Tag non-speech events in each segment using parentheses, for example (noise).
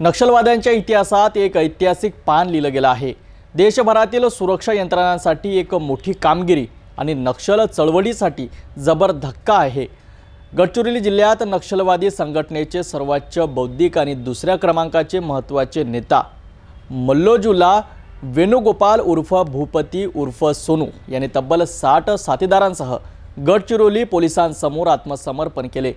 नक्षलवाद्यांच्या इतिहासात एक ऐतिहासिक पान लिहिलं गेलं आहे. देशभरातील सुरक्षा यंत्रणांसाठी एक मोठी कामगिरी आणि नक्षल चळवळीसाठी जबर धक्का आहे. गडचिरोली जिल्ह्यात नक्षलवादी संघटनेचे सर्वोच्च बौद्धिक आणि दुसऱ्या क्रमांकाचे महत्त्वाचे नेता मल्लोजुला वेणुगोपाल उर्फ भूपती उर्फ सोनू यांनी तब्बल साठ साथीदारांसह गडचिरोली पोलिसांसमोर आत्मसमर्पण केले.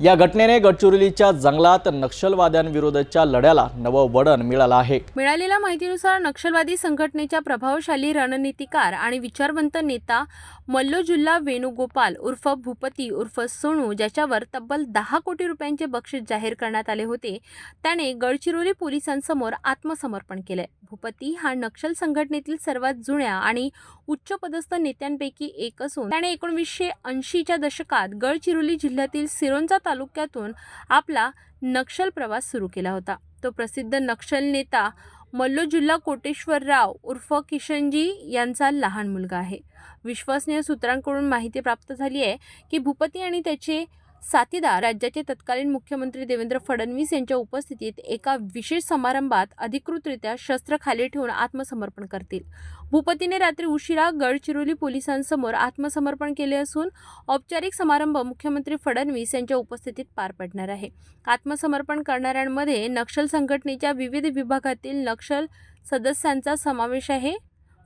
या घटनेने गडचिरोलीच्या जंगलात नक्षलवाद्यांविरोधाच्या लढ्याला नवं वडण मिळालं आहे. मिळालेल्या माहितीनुसार नक्षलवादी संघटनेच्या प्रभावशाली रणनीतिकार आणि विचारवंत नेता मल्लोजुल्ला वेणुगोपाल उर्फ भूपती उर्फ सोनू ज्याच्यावर तब्बल दहा कोटी रुपयांचे बक्षीस जाहीर करण्यात आले होते त्याने गडचिरोली पोलिसांसमोर आत्मसमर्पण केलंय. भूपती हा नक्षल संघटनेतील सर्वात जुन्या आणि उच्चपदस्थ नेत्यांपैकी एक असून त्याने एकोणवीसशे ऐंशीच्या दशकात गडचिरोली जिल्ह्यातील सिरोंचा तालुक्यातून आपला नक्षल प्रवास सुरू केला होता. तो प्रसिद्ध नक्षल नेता मल्लोजुल्ला कोटेश्वरराव उर्फ किशनजी यांचा लहान मुलगा आहे. विश्वसनीय सूत्रांकडून माहिती प्राप्त झाली आहे की भूपती आणि त्याचे साथीदार राज्याचे तत्कालीन मुख्यमंत्री देवेंद्र फडणवीस यांच्या उपस्थितीत एका विशेष समारंभात अधिकृतरित्या शस्त्र खाली ठेवून आत्मसमर्पण करतील. भूपतीने रात्री उशिरा गडचिरोली पोलिसांसमोर आत्मसमर्पण केले असून औपचारिक समारंभ मुख्यमंत्री फडणवीस यांच्या उपस्थितीत पार पडणार आहे. आत्मसमर्पण करणाऱ्यांमध्ये नक्षल संघटनेच्या विविध विभागातील नक्षल सदस्यांचा समावेश आहे.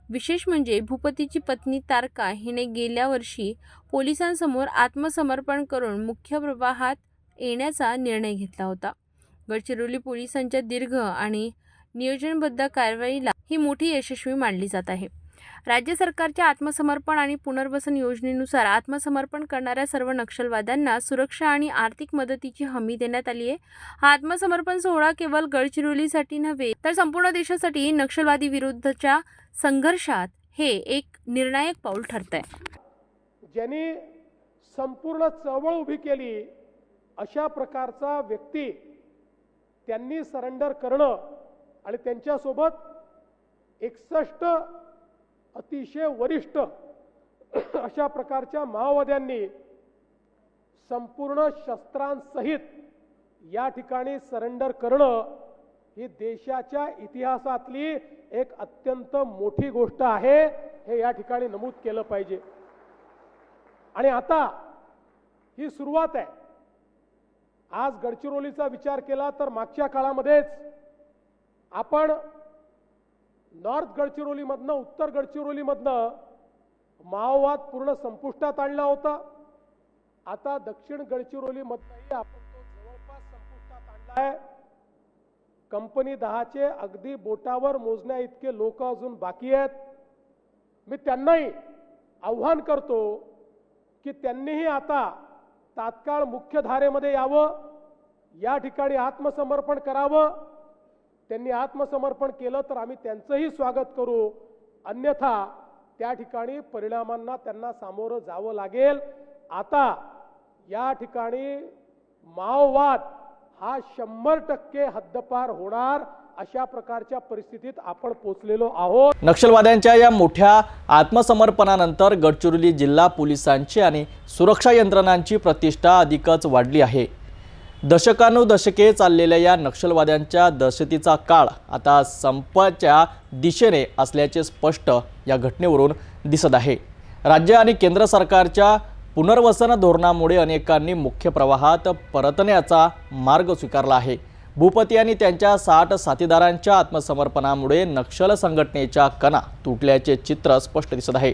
विशेष म्हणजे भूपतीची पत्नी तारका हिने गेल्या वर्षी पोलिसांसमोर आत्मसमर्पण करून मुख्य प्रवाहात येण्याचा निर्णय घेतला होता. गडचिरोली पोलिसांच्या दीर्घ आणि नियोजनबद्ध कारवाईला ही मोठी यशस्वी मानली जात आहे. राज्य सरकारच्या आत्मसमर्पण आणि पुनर्वसन योजनेनुसार आत्मसमर्पण करणाऱ्या सर्व नक्षलवाद्यांना सुरक्षा आणि आर्थिक मदतीची हमी देण्यात आली आहे. हा आत्मसमर्पण सोहळा केवळ गडचिरोलीसाठी नव्हे तर संपूर्ण देशासाठी नक्षलवादी विरुद्धच्या संघर्षात हे एक निर्णायक पाऊल ठरत आहे ज्यांनी संपूर्ण चळवळ उभी केली अशा प्रकारचा व्यक्ती त्यांनी सरेंडर करणं आणि त्यांच्यासोबत एकसष्ट अतिशय वरिष्ठ (clears throat) अशा प्रकारच्या माओवाद्यांनी संपूर्ण शस्त्रांसहित या ठिकाणी सरेंडर करणं ही देशाच्या इतिहासातली एक अत्यंत मोठी गोष्ट आहे हे या ठिकाणी नमूद केलं पाहिजे. आणि आता ही सुरुवात आहे. आज गडचिरोलीचा विचार केला तर मागच्या काळामध्येच आपण नॉर्थ गडचिरोलीमधनं उत्तर गडचिरोलीमधनं माओवाद पूर्ण संपुष्टात आणला होता. आता दक्षिण गडचिरोलीमधनंही आपण तो जवळपास संपुष्टात आणला आहे. कंपनी दहाचे अगदी बोटावर मोजण्या इतके लोक अजून बाकी आहेत. मी त्यांनाही आव्हान करतो की त्यांनीही आता तात्काळ मुख्यधारेमध्ये यावं. या ठिकाणी आत्मसमर्पण करावं. त्यांनी आत्मसमर्पण केलं तर आम्ही त्यांचंही स्वागत करू. अन्यथा त्या ठिकाणी परिणामांना त्यांना सामोरं जावं लागेल. आता या ठिकाणी माओवाद हा शंभर टक्के हद्दपार होणार अशा प्रकारच्या परिस्थितीत आपण पोचलेलो आहोत. नक्षलवाद्यांच्या या मोठ्या आत्मसमर्पणानंतर गडचिरोली जिल्हा पोलिसांची आणि सुरक्षा यंत्रणांची प्रतिष्ठा अधिकच वाढली आहे. दशकानुदशके चाललेल्या या नक्षलवाद्यांच्या दहशतीचा काळ आता संपाच्या दिशेने असल्याचे स्पष्ट या घटनेवरून दिसत आहे. राज्य आणि केंद्र सरकारच्या पुनर्वसन धोरणामुळे अनेकांनी मुख्य प्रवाहात परतण्याचा मार्ग स्वीकारला आहे. भूपती आणि त्यांच्या साठ साथीदारांच्या आत्मसमर्पणामुळे नक्षल संघटनेच्या कणा तुटल्याचे चित्र स्पष्ट दिसत आहे.